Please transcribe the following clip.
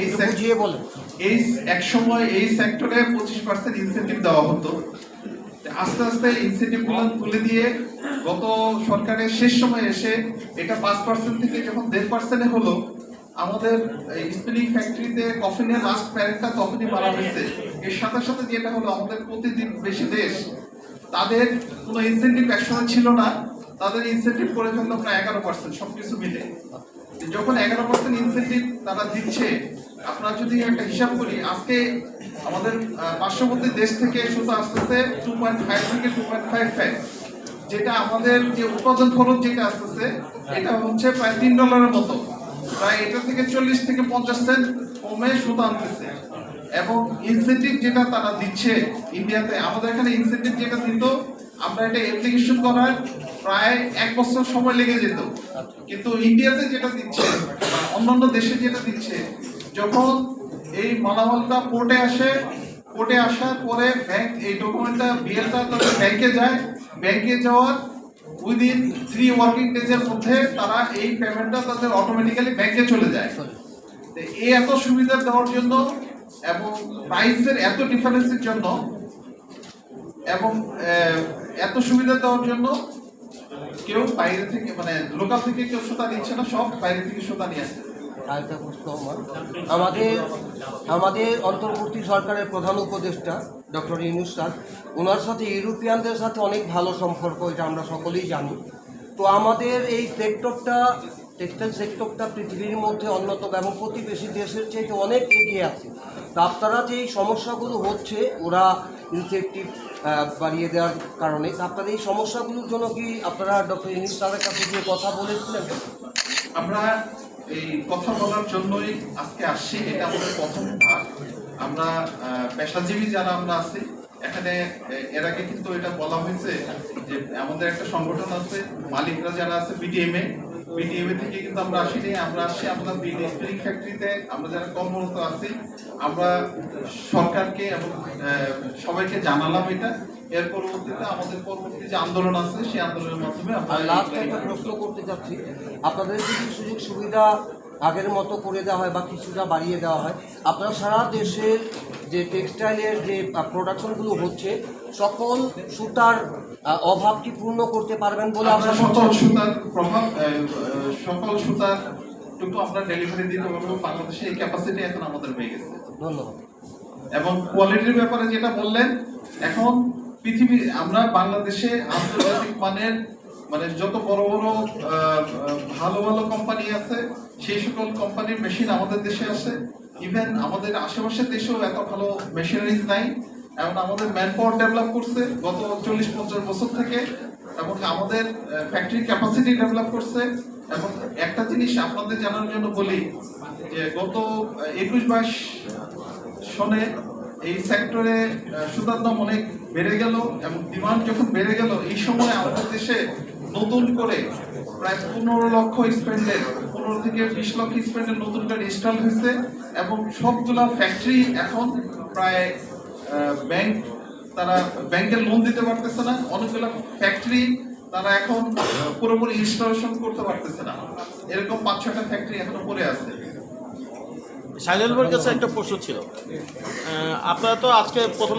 এই বুঝিয়ে বলেন। এই এই সেক্টরে পঁচিশ পার্সেন্ট ইনসেন্টিভ দেওয়া হতো। আস্তে আস্তে ইনসেন্টিভগুলো তুলে দিয়ে গত সরকারের শেষ সময় এসে এটা পাঁচ পার্সেন্ট থেকে যখন দেড় পার্সেন্টে হলো আমাদের স্পিনিং ফ্যাক্টরিতে কফিনের লাস্ট প্যারেন্টটা তখনই মারা হয়েছে এর সাথে সাথে যেটা হলো আমাদের প্রতিদিন বেশি দেশ তাদের কোনো ইনসেন্টিভ একসময় ছিল না। তাদের ইনসেন্টিভ করে ফেলল প্রায় এগারো পার্সেন্ট সবকিছু মিলে। যখন এগারো পার্সেন্ট ইনসেন্টিভ তারা দিচ্ছে, আপনারা যদি একটা হিসাব করি, আজকে আমাদের পার্শ্ববর্তী দেশ থেকে শুধু আসতেছে টু পয়েন্ট ফাইভ থেকে টু পয়েন্ট ফাইভ ফাইভ যেটা আমাদের যে উৎপাদন খরচ যেটা আসতেছে, এটা হচ্ছে প্রায় তিন ডলারের মতো। প্রায় এটা থেকে চল্লিশ থেকে পঞ্চাশ সেন্ট কমে সুতা আনতেছে। এবং ইনসেন্টিভ যেটা তারা দিচ্ছে ইন্ডিয়াতে আমাদের এখানে ইনসেন্টিভ যেটা দিত, আমরা এটা অ্যাপ্লিকেশন করার প্রায় এক বছর সময় লেগে যেত। কিন্তু ইন্ডিয়াতে যেটা দিচ্ছে অন্যান্য দেশে যেটা দিচ্ছে, যখন এই মালামালটা পোর্টে আসে পোর্টে আসার পরে ব্যাংক এই ডকুমেন্টটা বিএলটা তাদের ব্যাংকে যায়। ব্যাংকে যাওয়ার উইদিন থ্রি ওয়ার্কিং ডেজের মধ্যে তারা এই পেমেন্টটা তাদের অটোমেটিক্যালি ব্যাংকে চলে যায়। তো এই এত সুবিধা দেওয়ার জন্য এবং প্রাইসের এত ডিফারেন্সের জন্য এবং এত সুবিধা দেওয়ার জন্য কেউ বাইরে থেকে মানে লোকাল থেকে কেউ সুতা নিচ্ছে না, সব বাইরে থেকে সুতা নিয়ে আসছে আমাদের আমাদের অন্তর্বর্তী সরকারের প্রধান উপদেষ্টা, ডক্টর ইউনুস স্যার, ওনার সাথে ইউরোপিয়ানদের সাথে অনেক ভালো সম্পর্ক, এটা আমরা সকলেই জানি। তো আমাদের এই সেক্টরটা, টেক্সটাইল সেক্টরটা পৃথিবীর মধ্যে অন্যতম এবং প্রতিবেশী দেশের চেয়ে অনেক এগিয়ে আছে। তা আপনারা যে এই সমস্যাগুলো হচ্ছে, ওরা ইনসেন্টিভ বাড়িয়ে দেওয়ার কারণে তা আপনারা এই সমস্যাগুলোর জন্য কি আপনারা ডক্টর ইউনুস স্যারের কাছে গিয়ে কথা বলেছিলেন? আমরা এই কথা বলার জন্যই আজকে আসছি, এটা আমাদের প্রথম ধাপ আমরা পেশাজীবী যারা আমরা আছি, এখানে এর আগে কিন্তু এটা বলা হয়েছে যে আমাদের একটা সংগঠন আছে, মালিকরা যারা আছে বিডিএমএ থেকে কিন্তু আমরা আমরা আসছি আমরা স্পিনিং ফ্যাক্টরিতে আমরা যারা কর্মরত আছি আমরা সরকারকে এবং সবাইকে জানালাম এটা। এর পরবর্তীতে আমাদের পরবর্তী যে আন্দোলন আছে সেই আন্দোলনের মাধ্যমে আমরা আর লাস্ট একটা প্রশ্ন করতে চাচ্ছি। আপনাদের যদি সুযোগ সুবিধা আগের মতো করে দেওয়া হয় বা কিছুটা বাড়িয়ে দেওয়া হয়। আপনারা সারা দেশের যে টেক্সটাইলের যে প্রোডাকশনগুলো হচ্ছে সকল সুতার আহ, অভাব কি পূর্ণ করতে পারবেন বলে আমরা সকল সুতার প্রভাব সকল সুতার টুকু আমরা ডেলিভারি দিতে পারব বাংলাদেশে এই ক্যাপাসিটি এখন আমাদের হয়ে গেছে। ধন্যবাদ। এবং কোয়ালিটির ব্যাপারে যেটা বললেন এখন পৃথিবী আমরা বাংলাদেশে আন্তর্জাতিক মানের মানে যত বড় বড় ভালো ভালো কোম্পানি আছে, সেই সকল কোম্পানির মেশিন আমাদের দেশে আছে। ইভেন আমাদের আশেপাশের দেশেও এত ভালো মেশিনারিজ নাই। এবং আমাদের ম্যান পাওয়ার ডেভেলপ করছে গত চল্লিশ পঞ্চাশ বছর থেকে। এবং আমাদের ফ্যাক্টরি ক্যাপাসিটি ডেভেলপ করছে। এবং একটা জিনিস আপনাদের জানার জন্য বলি, যে গত একুশ বাইশ সনে এই সেক্টরে সুতার দাম অনেক বেড়ে গেল এবং ডিমান্ড যখন বেড়ে গেল, এই সময় আমাদের দেশে নতুন করে প্রায় পনেরো লক্ষ স্পেন্ডের পনেরো থেকে বিশ লক্ষ স্পেন্ডের নতুন করে ইনস্টল হয়েছে এবং সবগুলা ফ্যাক্টরি এখন প্রায় ব্যাংক তারা ব্যাংকের লোন দিতে পারতেছে না। অনেকগুলো ফ্যাক্টরি তারা এখন পুরোপুরি ইনস্টলেশন করতে পারতেছে না। এরকম পাঁচ ছটা ফ্যাক্টরি এখনও পড়ে আছে। সাইলেল ভাইয়ের কাছে একটা প্রশ্ন ছিল। আপনারা তো আজকে প্রথম